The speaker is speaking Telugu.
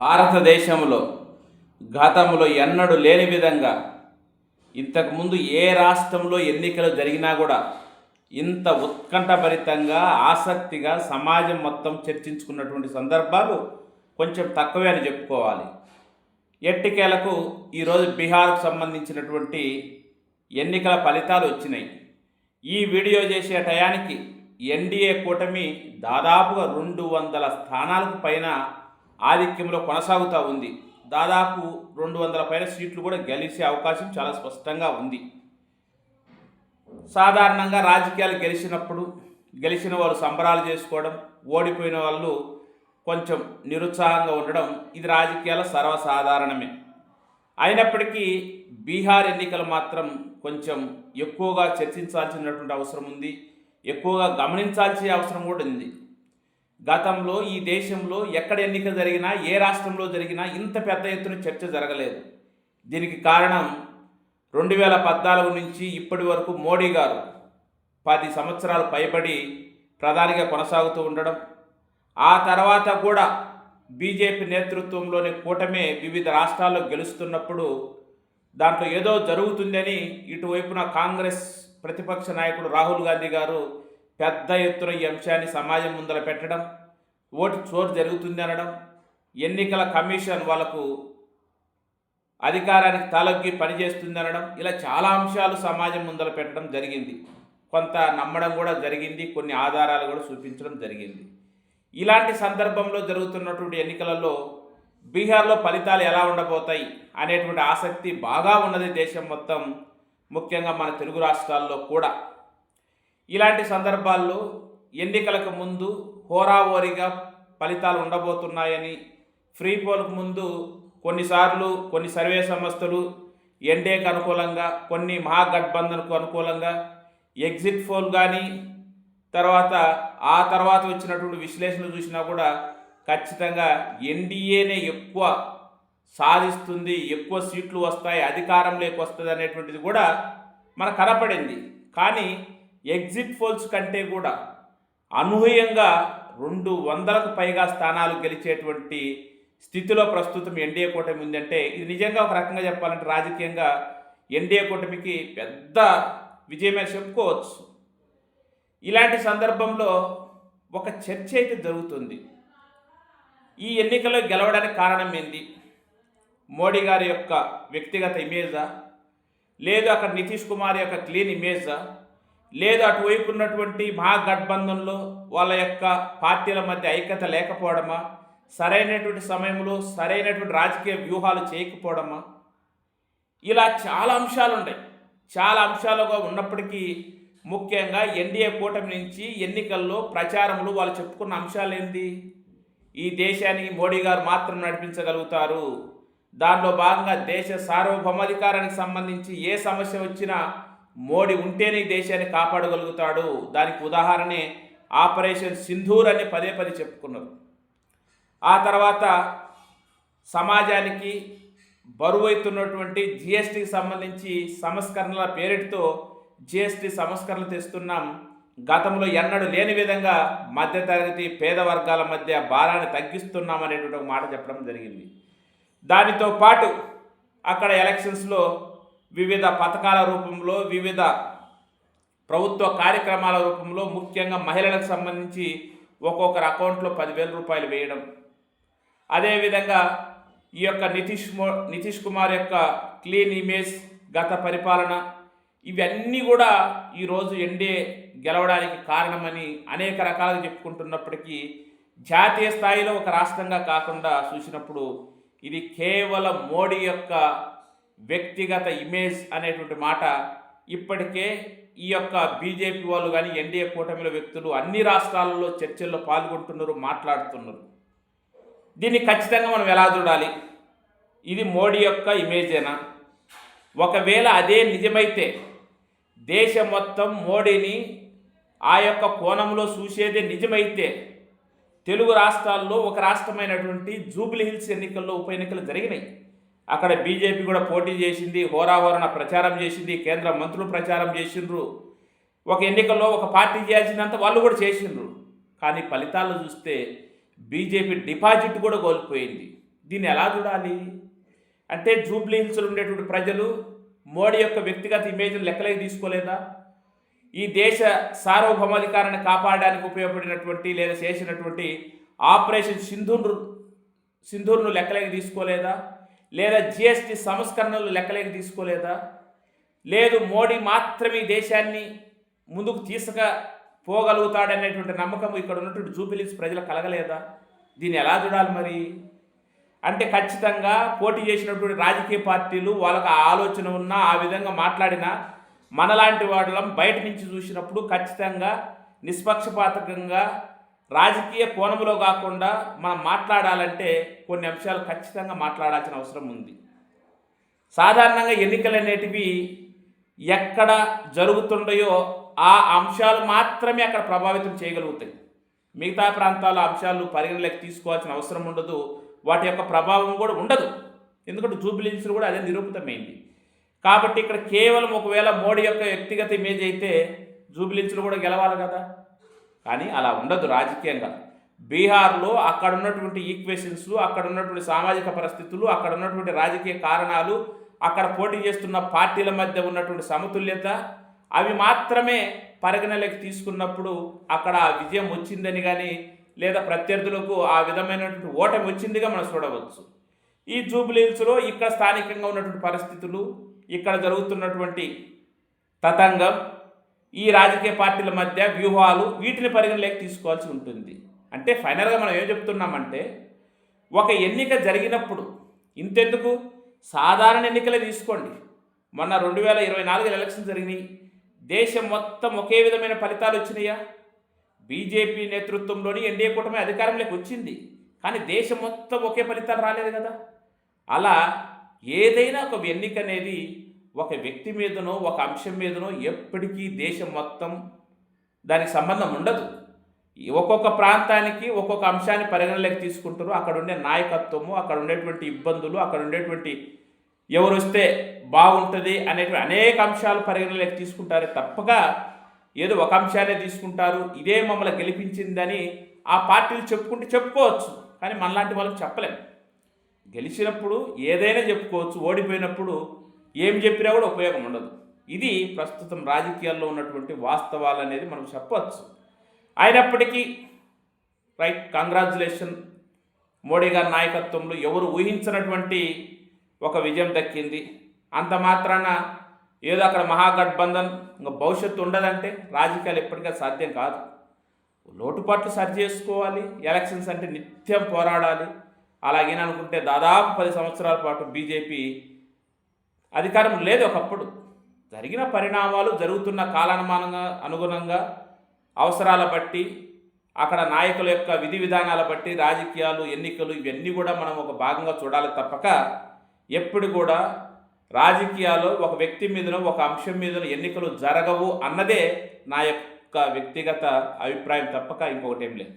భారతదేశంలో గతంలో ఎన్నడూ లేని విధంగా ఇంతకుముందు ఏ రాష్ట్రంలో ఎన్నికలు జరిగినా కూడా ఇంత ఉత్కంఠభరితంగా ఆసక్తిగా సమాజం మొత్తం చర్చించుకున్నటువంటి సందర్భాలు కొంచెం తక్కువే అని చెప్పుకోవాలి. ఎట్టికేలకు ఈరోజు బీహార్కు సంబంధించినటువంటి ఎన్నికల ఫలితాలు వచ్చినాయి. ఈ వీడియో చేసే టయానికి ఎన్డీఏ కూటమి దాదాపుగా రెండు వందల స్థానాలకు పైన ఆధిక్యంలో కొనసాగుతూ ఉంది. దాదాపు రెండు వందల పైన సీట్లు కూడా గెలిచే అవకాశం చాలా స్పష్టంగా ఉంది. సాధారణంగా రాజకీయాలు గెలిచినప్పుడు గెలిచిన వాళ్ళు సంబరాలు చేసుకోవడం ఓడిపోయిన వాళ్ళు కొంచెం నిరుత్సాహంగా ఉండడం ఇది రాజకీయాల సర్వసాధారణమే. అయినప్పటికీ బీహార్ ఎన్నికలు మాత్రం కొంచెం ఎక్కువగా చర్చించాల్సినటువంటి అవసరం ఉంది. ఎక్కువగా గమనించాల్సిన అవసరం కూడా ఉంది. గతంలో ఈ దేశంలో ఎక్కడ ఎన్నిక జరిగినా ఏ రాష్ట్రంలో జరిగినా ఇంత పెద్ద ఎత్తున చర్చ జరగలేదు. దీనికి కారణం రెండు వేల పద్నాలుగు నుంచి ఇప్పటి వరకు మోడీ గారు పది సంవత్సరాలు పైబడి ప్రధానిగా కొనసాగుతూ ఉండడం ఆ తర్వాత కూడా బీజేపీ నేతృత్వంలోని కూటమే వివిధ రాష్ట్రాల్లో గెలుస్తున్నప్పుడు దాంట్లో ఏదో జరుగుతుందని ఇటువైపున కాంగ్రెస్ ప్రతిపక్ష నాయకుడు రాహుల్ గాంధీ గారు పెద్ద ఎత్తున ఈ అంశాన్ని సమాజం ముందర పెట్టడం ఓటు చోటు జరుగుతుంది అనడం ఎన్నికల కమిషన్ వాళ్ళకు అధికారానికి తలొగ్గి పనిచేస్తుంది అనడం ఇలా చాలా అంశాలు సమాజం ముందర పెట్టడం జరిగింది. కొంత నమ్మడం కూడా జరిగింది కొన్ని ఆధారాలు కూడా చూపించడం జరిగింది. ఇలాంటి సందర్భంలో జరుగుతున్నటువంటి ఎన్నికలలో బీహార్లో ఫలితాలు ఎలా ఉండబోతాయి అనేటువంటి ఆసక్తి బాగా ఉన్నది దేశం మొత్తం ముఖ్యంగా మన తెలుగు రాష్ట్రాల్లో కూడా. ఇలాంటి సందర్భాల్లో ఎన్నికలకు ముందు హోరావోరిగా ఫలితాలు ఉండబోతున్నాయని ఫ్రీ పోల్కు ముందు కొన్నిసార్లు కొన్ని సర్వే సంస్థలు ఎన్డీఏకు అనుకూలంగా కొన్ని మహాగఠబంధన్కు అనుకూలంగా ఎగ్జిట్ పోల్ కానీ తర్వాత ఆ తర్వాత వచ్చినటువంటి విశ్లేషణలు చూసినా కూడా ఖచ్చితంగా ఎన్డీఏనే ఎక్కువ సాధిస్తుంది ఎక్కువ సీట్లు వస్తాయి అధికారంలోకి వస్తుంది అనేటువంటిది కూడా మనకు కనపడింది. కానీ ఎగ్జిట్ పోల్స్ కంటే కూడా అనూహ్యంగా రెండు వందలకు పైగా స్థానాలు గెలిచేటువంటి స్థితిలో ప్రస్తుతం ఎన్డీఏ కూటమి ఉందంటే ఇది నిజంగా ఒక రకంగా చెప్పాలంటే రాజకీయంగా ఎన్డీఏ కూటమికి పెద్ద విజయమే చెప్పుకోవచ్చు. ఇలాంటి సందర్భంలో ఒక చర్చ అయితే జరుగుతుంది. ఈ ఎన్నికల్లో గెలవడానికి కారణం ఏంది? మోడీ గారి యొక్క వ్యక్తిగత ఇమేజా? లేదు అక్కడ నితీష్ కుమార్ యొక్క క్లీన్ ఇమేజా? లేదు అటువైపు ఉన్నటువంటి మహాగఠబంధంలో వాళ్ళ యొక్క పార్టీల మధ్య ఐక్యత లేకపోవడమా? సరైనటువంటి సమయంలో సరైనటువంటి రాజకీయ వ్యూహాలు చేయకపోవడమా? ఇలా చాలా అంశాలు ఉన్నాయి. చాలా అంశాలుగా ఉన్నప్పటికీ ముఖ్యంగా ఎన్డీఏ కూటమి నుంచి ఎన్నికల్లో ప్రచారంలో వాళ్ళు చెప్పుకున్న అంశాలు ఏంటి ఈ దేశానికి మోడీ గారు మాత్రం నడిపించగలుగుతారు. దానిలో భాగంగా దేశ సార్వభౌమాధికారానికి సంబంధించి ఏ సమస్య వచ్చినా మోడీ ఉంటేనే దేశాన్ని కాపాడగలుగుతాడు. దానికి ఉదాహరణే ఆపరేషన్ సింధూర్ అని పదే పదే చెప్పుకున్నారు. ఆ తర్వాత సమాజానికి బరువైతున్నటువంటి జిఎస్టీకి సంబంధించి సంస్కరణల పేరిటితో జిఎస్టీ సంస్కరణలు తెస్తున్నాం. గతంలో ఎన్నడూ లేని విధంగా మధ్యతరగతి పేద వర్గాల మధ్య భారాన్ని తగ్గిస్తున్నాం అనేటువంటి ఒక మాట చెప్పడం జరిగింది. దానితో పాటు అక్కడ ఎలక్షన్స్లో వివిధ పథకాల రూపంలో వివిధ ప్రభుత్వ కార్యక్రమాల రూపంలో ముఖ్యంగా మహిళలకు సంబంధించి ఒక్కొక్కరి అకౌంట్లో పదివేల రూపాయలు వేయడం. అదేవిధంగా ఈ యొక్క నితీష్ నితీష్ కుమార్ యొక్క క్లీన్ ఇమేజ్ గత పరిపాలన ఇవన్నీ కూడా ఈరోజు ఎన్డీఏ గెలవడానికి కారణమని అనేక రకాలుగా చెప్పుకుంటున్నప్పటికీ జాతీయ స్థాయిలో ఒక రాష్ట్రంగా కాకుండా చూసినప్పుడు ఇది కేవలం మోడీ యొక్క వ్యక్తిగత ఇమేజ్ అనేటువంటి మాట ఇప్పటికే ఈ యొక్క బీజేపీ వాళ్ళు కానీ ఎన్డీఏ కూటమిలో వ్యక్తులు అన్ని రాష్ట్రాలలో చర్చల్లో పాల్గొంటున్నారు మాట్లాడుతున్నారు. దీన్ని ఖచ్చితంగా మనం ఎలా చూడాలి? ఇది మోడీ యొక్క ఇమేజేనా? ఒకవేళ అదే నిజమైతే దేశం మొత్తం మోడీని ఆ యొక్క కోణంలో చూసేదే నిజమైతే తెలుగు రాష్ట్రాల్లో ఒక రాష్ట్రమైనటువంటి జూబ్లీ హిల్స్ ఎన్నికల్లో ఉప ఎన్నికలు జరిగినాయి. అక్కడ బీజేపీ కూడా పోటీ చేసింది హోరాహోరణ ప్రచారం చేసింది కేంద్ర మంత్రులు ప్రచారం చేసిండ్రు. ఒక ఎన్నికల్లో ఒక పార్టీ చేయాల్సినంత వాళ్ళు కూడా చేసిండ్రు. కానీ ఫలితాలు చూస్తే బీజేపీ డిపాజిట్ కూడా కోల్పోయింది. దీన్ని ఎలా చూడాలి? అంటే జూబ్లీ హిల్స్లో ఉండేటువంటి ప్రజలు మోడీ యొక్క వ్యక్తిగత ఇమేజ్ని లెక్కలేకి తీసుకోలేదా? ఈ దేశ సార్వభౌమాధికారాన్ని కాపాడడానికి ఉపయోగపడినటువంటి లేదా చేసినటువంటి ఆపరేషన్ సింధూర్ సింధూర్ను లెక్కలేకి తీసుకోలేదా? లేదా జిఎస్టి సంస్కరణలు లెక్కలేక తీసుకోలేదా? లేదు మోడీ మాత్రమే దేశాన్ని ముందుకు తీసుక పోగలుగుతాడనేటువంటి నమ్మకం ఇక్కడ ఉన్నటువంటి జూబిలీస్ ప్రజలు కలగలేదా? దీన్ని ఎలా చూడాలి మరి? అంటే ఖచ్చితంగా పోటీ చేసినటువంటి రాజకీయ పార్టీలు వాళ్ళకి ఆ ఆలోచన ఉన్నా ఆ విధంగా మాట్లాడినా మనలాంటి వాళ్ళం బయట నుంచి చూసినప్పుడు ఖచ్చితంగా నిష్పక్షపాతకంగా రాజకీయ కోణంలో కాకుండా మనం మాట్లాడాలంటే కొన్ని అంశాలు ఖచ్చితంగా మాట్లాడాల్సిన అవసరం ఉంది. సాధారణంగా ఎన్నికలు అనేటివి ఎక్కడ జరుగుతుండయో ఆ అంశాలు మాత్రమే అక్కడ ప్రభావితం చేయగలుగుతాయి. మిగతా ప్రాంతాల అంశాలు పరిగణలోకి తీసుకోవాల్సిన అవసరం ఉండదు. వాటి యొక్క ప్రభావం కూడా ఉండదు. ఎందుకంటే జూబిలీన్స్లో కూడా అదే నిరూపితమైంది. కాబట్టి ఇక్కడ కేవలం ఒకవేళ మోడీ యొక్క వ్యక్తిగత ఇమేజ్ అయితే జూబిలీన్స్లో కూడా గెలవాలి కదా. కానీ అలా ఉండదు రాజకీయంగా. బీహార్లో అక్కడ ఉన్నటువంటి ఈక్వేషన్స్ అక్కడ ఉన్నటువంటి సామాజిక పరిస్థితులు అక్కడ ఉన్నటువంటి రాజకీయ కారణాలు అక్కడ పోటీ చేస్తున్న పార్టీల మధ్య ఉన్నటువంటి సమతుల్యత అవి మాత్రమే పరిగణలోకి తీసుకున్నప్పుడు అక్కడ విజయం వచ్చిందని కానీ లేదా ప్రత్యర్థులకు ఆ విధమైనటువంటి ఓటమి వచ్చిందిగా మనం చూడవచ్చు. ఈ జూబ్లీహిల్స్లో ఇక్కడ స్థానికంగా ఉన్నటువంటి పరిస్థితులు ఇక్కడ జరుగుతున్నటువంటి తతంగం ఈ రాజకీయ పార్టీల మధ్య వ్యూహాలు వీటిని పరిగణలోకి తీసుకోవాల్సి ఉంటుంది. అంటే ఫైనల్గా మనం ఏం చెప్తున్నామంటే ఒక ఎన్నిక జరిగినప్పుడు ఇంతెందుకు? సాధారణ ఎన్నికలే తీసుకోండి. మొన్న రెండు వేల ఇరవై నాలుగు ఎలక్షన్ జరిగినాయి. దేశం మొత్తం ఒకే విధమైన ఫలితాలు వచ్చినాయా? బీజేపీ నేతృత్వంలోని ఎన్డీఏ కూటమి అధికారంలోకి వచ్చింది. కానీ దేశం మొత్తం ఒకే ఫలితాలు రాలేదు కదా. అలా ఏదైనా ఒక ఎన్నిక అనేది ఒక వ్యక్తి మీదనో ఒక అంశం మీదనో ఎప్పటికీ దేశం మొత్తం దానికి సంబంధం ఉండదు. ఒక్కొక్క ప్రాంతానికి ఒక్కొక్క అంశాన్ని పరిగణలోకి తీసుకుంటారు. అక్కడ ఉండే నాయకత్వము అక్కడ ఉండేటువంటి ఇబ్బందులు అక్కడ ఉండేటువంటి ఎవరు వస్తే బాగుంటుంది అనేటువంటి అనేక అంశాలు పరిగణలోకి తీసుకుంటారు. తప్పగా ఏదో ఒక అంశాన్ని తీసుకుంటారు. ఇదే మమ్మల్ని గెలిపించిందని ఆ పార్టీలు చెప్పుకుంటే చెప్పుకోవచ్చు. కానీ మనలాంటి వాళ్ళకి చెప్పలేము గెలిచినప్పుడు ఏదైనా చెప్పుకోవచ్చు. ఓడిపోయినప్పుడు ఏం చెప్పినా కూడా ఉపయోగం ఉండదు. ఇది ప్రస్తుతం రాజకీయాల్లో ఉన్నటువంటి వాస్తవాలు అనేది మనం చెప్పవచ్చు. అయినప్పటికీ రైట్ కంగ్రాచులేషన్ మోడీ గారి నాయకత్వంలో ఎవరు ఊహించినటువంటి ఒక విజయం దక్కింది. అంత మాత్రాన ఏదో అక్కడ మహాగఠబంధన్ ఇంకా భవిష్యత్తు ఉండదంటే రాజకీయాలు ఎప్పటికీ సాధ్యం కాదు. లోటుపాట్లు సరి చేసుకోవాలి. ఎలక్షన్స్ అంటే నిత్యం పోరాడాలి. అలాగేననుకుంటే దాదాపు పది సంవత్సరాల పాటు బీజేపీ అధికారం లేదు ఒకప్పుడు. జరిగిన పరిణామాలు జరుగుతున్న కాలానుమానంగా అనుగుణంగా అవసరాల బట్టి అక్కడ నాయకుల యొక్క విధి విధానాల బట్టి రాజకీయాలు ఎన్నికలు ఇవన్నీ కూడా మనం ఒక భాగంగా చూడాలి తప్పక. ఎప్పుడు కూడా రాజకీయాలు ఒక వ్యక్తి మీదనో ఒక అంశం మీదనో ఎన్నికలు జరగవు అన్నదే నా యొక్క వ్యక్తిగత అభిప్రాయం తప్పక. ఇంకొకటి ఏం లేదు.